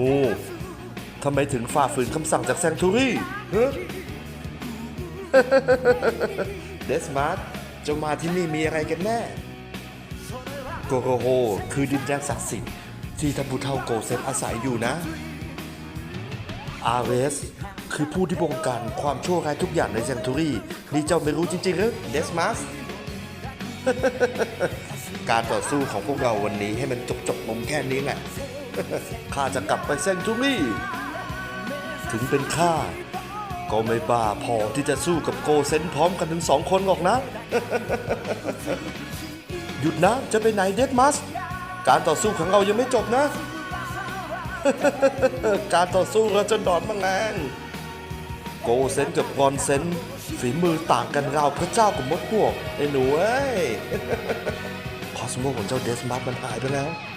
มูทำไมถึงฝ่าฝืนคำสั่งจากแซงทูรี่เดสมาร์ทจะมาที่นี่มีอะไรกันแน่โกโกโฮคือดินแดนศักดิ์สิทธิ์ที่ท่านผู้เฒ่าโกเซนอาศัยอยู่นะ อาเรส คือผู้ที่บงการความชั่วร้ายทุกอย่างในแซงทูรี่ นี่เจ้าไม่รู้จริงๆหรือเดสมาสการต่อสู้ของพวกเราวันนี้ให้มันจบจบลงแค่นี้แหละ ข้าจะกลับไปแซงทูรี่ ถึงเป็นข้า ก็ไม่บ้าพอที่จะสู้กับโกเซนพร้อมกันถึงสองคนหรอกนะ หยุดนะ จะไปไหนเดดมัส การต่อสู้ของเรายังไม่จบนะ การต่อสู้เราจะดอนมังแรงโกเซนกับกอนเซนฝีมือต่างกันราวพระเจ้ากับมดพวกไอ้หนูเอ้ย คอสโมของเจ้าเดสมัสมันหายไปแล้ว